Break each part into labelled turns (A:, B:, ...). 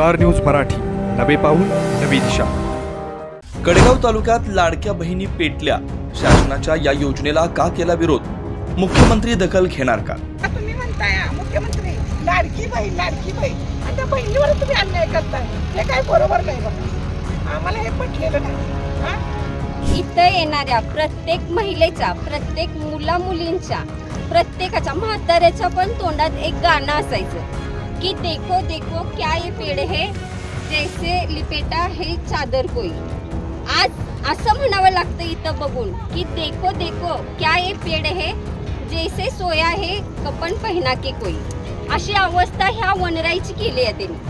A: Star news Marathi. नवे पाऊल नवी दिशा.
B: कडेगाव तालुक्यात लाडक्या बहिणी पेटल्या. शासनाच्या या योजनेला का केला विरोध? मुख्यमंत्री दखल घेणार का?
C: तुम्ही म्हणताय हा, मुख्यमंत्री. लाडकी बहीण लाडकी बहीण. आणि त्या बहिणीवर तुम्ही अन्याय करताय. हे काय बरोबर नाही बघा. आम्हाला हे पटलेलं नाही. हा?
D: इथं येणाऱ्या प्रत्येक महिलेच्या प्रत्येक मुला मुलींच्या प्रत्येकाच्या म्हाताऱ्याच्या पण तोंडात एक गाणं असायचं. की देखो देखो क्या ये पेड़ है जैसे लिपेटा है चादर कोई। आज असं म्हणावं लागतं इथं बघून की देखो देखो क्या ये पेड़ है जैसे सोया है कपन पहिना के कोई। अशी अवस्था ह्या वनराईची केली आहे त्यांनी.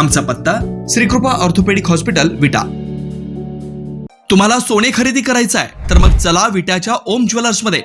B: आमचा पत्ता श्रीकृपा ऑर्थोपेडिक हॉस्पिटल विटा. तुम्हाला सोने खरेदी करायचं आहे तर मग चला विट्याच्या ओम ज्वेलर्समध्ये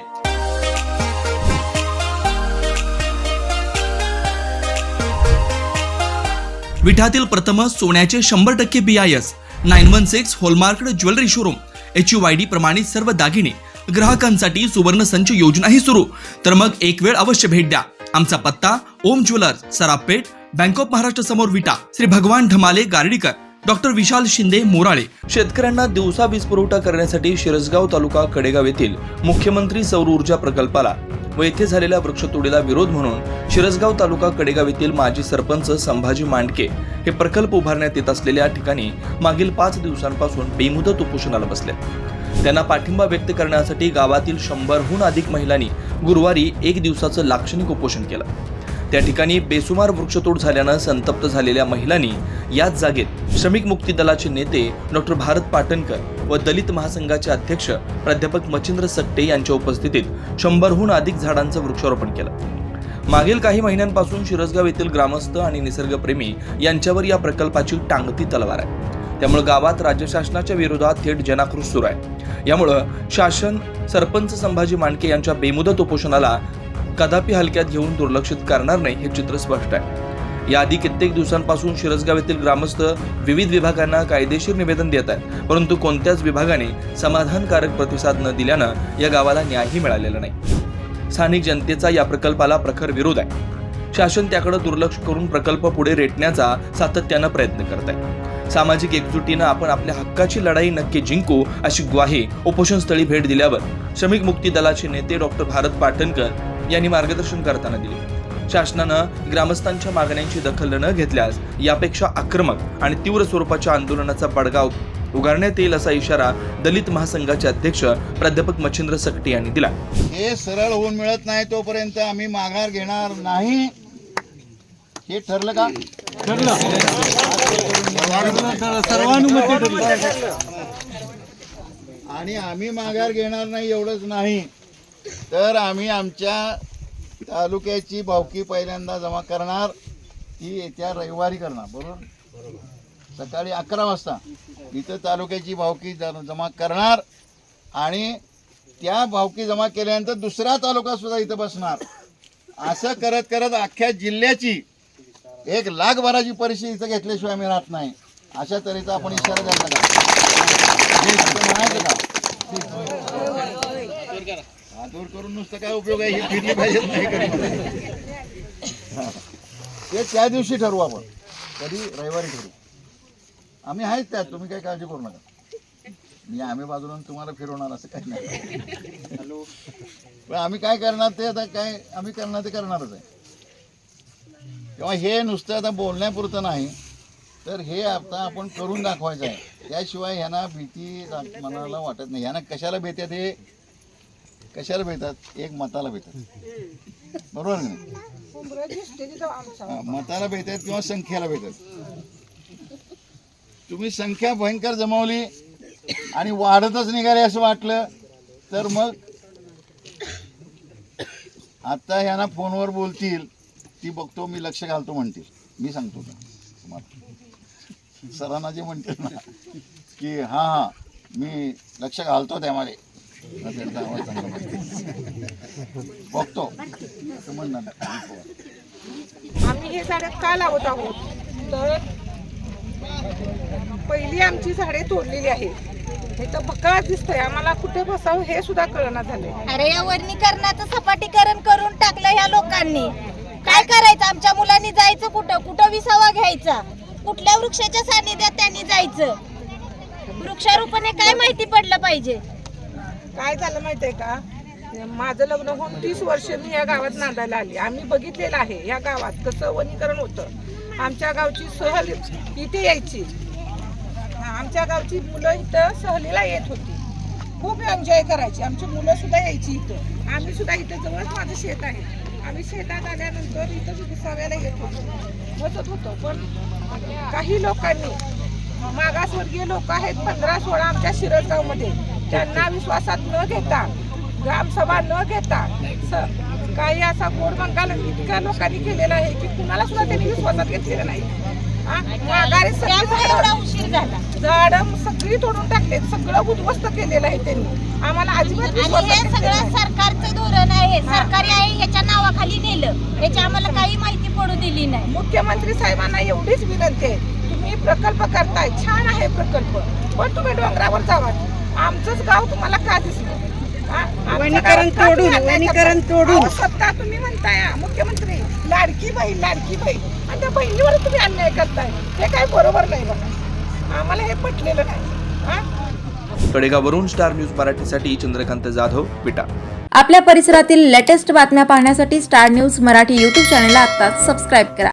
B: विठातील प्रथम सोन्याचे शंभर टक्के B I S nine one six hallmark jewellery showroom. H U Y D प्रमाणित सर्व दागिने ग्राहकांसाठी सुवर्ण संच योजनाही सुरू. तर मग एक वेळ अवश्य भेट द्या. आमचा पत्ता Om jewellers Sarapeth bank of Maharashtra समोर विटा. श्री भगवान ढमाले गार्डीकर डॉक्टर विशाल शिंदे मोराळे. शेतकऱ्यांना दिवसा वीज पुरवठा करण्यासाठी शिरसगाव तालुका कडेगाव येथील मुख्यमंत्री सौर ऊर्जा प्रकल्पाला व येथे झालेल्या वृक्षतोडीला विरोध म्हणून शिरसगाव तालुका कडेगाव येथील माजी सरपंच संभाजी मांडके हे प्रकल्प उभारण्यात येत असलेल्या ठिकाणी मागील पाच दिवसांपासून बेमुदत उपोषणाला बसले. त्यांना पाठिंबा व्यक्त करण्यासाठी गावातील शंभरहून अधिक महिलांनी गुरुवारी एक दिवसाचं लाक्षणिक उपोषण केलं. त्या ठिकाणी बेसुमार वृक्षतोड झाल्यानं संतप्त झालेल्या महिलांनी याच जागेत श्रमिक मुक्ती दलाचे नेते डॉक्टर भारत पाटणकर व दलित महासंघाचे अध्यक्ष प्राध्यापक मच्छिंद्र सकटे यांच्या उपस्थितीत शंभरहून अधिक झाडांचं वृक्षारोपण केलं. मागील काही महिन्यांपासून शिरसगाव येथील ग्रामस्थ आणि निसर्गप्रेमी यांच्यावर या प्रकल्पाची टांगती तलवार आहे. त्यामुळे गावात राज्य शासनाच्या विरोधात थेट जनाक्रोश सुरू आहे. यामुळं शासन सरपंच संभाजी मांडके यांच्या बेमुदत उपोषणाला कदापि हलक्यात घेऊन दुर्लक्षित करणार नाही हे चित्र स्पष्ट आहे. याआधी कित्येक दिवसांपासून शिरसगाव येथील ग्रामस्थ विविध विभागांना कायदेशीर निवेदन देत आहेत परंतु कोणत्याच विभागाने समाधानकारक प्रतिसाद न दिल्यानं या गावाला न्यायही मिळालेला नाही. स्थानिक जनतेचा या प्रकल्पाला प्रखर विरोध आहे. शासन त्याकडे दुर्लक्ष करून प्रकल्प पुढे रेटण्याचा सातत्यानं प्रयत्न करत आहे. सामाजिक एकजुटीनं आपण आपल्या हक्काची लढाई नक्की जिंकू अशी ग्वाही उपोषणस्थळी भेट दिल्यावर श्रमिक मुक्ती दलाचे नेते डॉक्टर भारत पाटणकर यांनी मार्गदर्शन करताना दिले. शासनानं ग्रामस्थांच्या मागण्यांची दखल न घेतल्यास यापेक्षा आक्रमक आणि तीव्र स्वरूपाच्या आंदोलनाचा बडगाव उगारण्यात येईल असा इशारा दलित महासंघाचे अध्यक्ष प्राध्यापक मच्छिंद्र सकटे यांनी दिला.
E: हे सरळ होऊन मिळत नाही तोपर्यंत आम्ही माघार घेणार नाही. हे ठरलं का? आणि आम्ही माघार घेणार नाही एवढंच नाही. तर आम्ही आमच्या तालुक्याची भावकी पहिल्यांदा जमा करणार. ती येत्या रविवारी करणार बरोबर? सकाळी अकरा वाजता इथं तालुक्याची भावकी जमा करणार आणि त्या भावकी जमा केल्यानंतर दुसरा तालुका सुद्धा इथं बसणार. असं करत करत अख्ख्या जिल्ह्याची एक लाख भराची परिस्थिती इथं घेतल्याशिवाय आम्ही राहत नाही. अशा तऱ्हेचा आपण इशारा द्यायला का हे इथं म्हणायचं का हा, दूर करून नुसतं काय उपयोग आहे? हे फिरली पाहिजे नाही कधी हा. ते त्या दिवशी ठरवू आपण. कधी? रविवारी ठरवू. आम्ही आहेत त्यात तुम्ही काही काळजी करू नका. मी आम्ही बाजूला तुम्हाला फिरवणार असं काही नाही. पण आम्ही काय करणार ते आता काय आम्ही करणार ते करणारच आहे. तेव्हा हे नुसतं आता बोलण्यापुरतं नाही. तर हे आता आपण करून दाखवायचं आहे. त्याशिवाय ह्यांना भीती मनाला वाटत नाही. ह्यांना कशाला भेटतात हे कशाला भेटतात? एक मताला भेटतात. बरोबर हा, मताला भेटतात किंवा संख्येला भेटतात. तुम्ही संख्या भयंकर जमवली आणि वाढतच निघाले असं वाटलं तर मग आता ह्यांना फोनवर बोलतील ती बघतो मी लक्ष घालतो म्हणतील. मी सांगतो का तुम्हाला सरांना जे म्हणते ना की हा हा मी लक्ष घालतो त्यामध्ये त्यांचा आवाज चांगला माहिती. बघतो.
C: आम्ही हे झाडं का लावत आहोत? तर पहिली आमची झाडे तोडलेली आहेत. हे तर बकाळ दिसतंय. आम्हाला कुठे बसावं हे सुद्धा कळना झालंय.
F: अरे या वनीकरणाचं सपाटीकरण करून टाकलं ह्या लोकांनी. काय करायचं? आमच्या मुलांनी जायचं कुठं? कुठं विसावा घ्यायचा? कुठल्या वृक्षाच्या सानिध्यात त्यांनी जायचं? वृक्षारोपणे काय माहिती पडलं पाहिजे?
C: काय झालं माहितीये का? माझं लग्न होऊन तीस वर्ष मी या गावात नांदायला आली. आम्ही बघितलेलं आहे या गावात कसं वनीकरण होतं. आमच्या गावची सहल इथे यायची. आमच्या गावची मुलं इथं सहलीला येत होती. खूप एन्जॉय करायची. आमची मुलं सुद्धा यायची इथं. आम्ही सुद्धा इथं जवळच माझं शेत आहे. आम्ही शेतात आल्यानंतर इथं विसाव्याला येत होतो. बसत होतो. पण काही लोकांनी मागासवर्गीय लोक आहेत पंधरा सोळा आमच्या शिरसगावमध्ये. त्यांना विश्वासात न घेता ग्रामसभा न घेता स- काही असा गोड बंगाल इतक्या लोकांनी केलेला आहे की कुणाला सुद्धा त्यांनी विश्वासात घेतलेलं नाही? माघारी सगळी झाडं-
F: उशीर झाला.
C: झाडं सगळी तोडून टाकले सगळं उद्ध्वस्त केलेलं आहे त्यांनी. आम्हाला अजिबात
F: हे सगळं. सरकारचं धोरण आहे. सरकारी आहे याच्या नावाखाली नेलं. याची आम्हाला काही माहिती पडू दिली नाही.
C: मुख्यमंत्री साहेबांना एवढीच विनंती आहे तुम्ही प्रकल्प करताय. छान आहे प्रकल्प पण तुम्ही डोंगरावर जावा. आमचंच गाव तुम्हाला का दिसलं?
G: वनीकरण तोडून, वनीकरण? तोडून.
C: सत्ता तुम्ही म्हणताय हा, मुख्यमंत्री. लाडकी बहीण लाडकी बहीण. आणि त्या बहिणीवर तुम्ही अन्याय करताय. हे काय बरोबर नाही बघा. आम्हाला हे पटलेलं नाही. हा?
B: कडेगाववरून स्टार न्यूज मराठीसाठी चंद्रकांत जाधव विटा
H: आपल्या परिसरातील लेटेस्ट बातम्या पाहण्यासाठी स्टार न्यूज मराठी यूट्यूब चॅनलला आत्ताच सबस्क्राईब करा.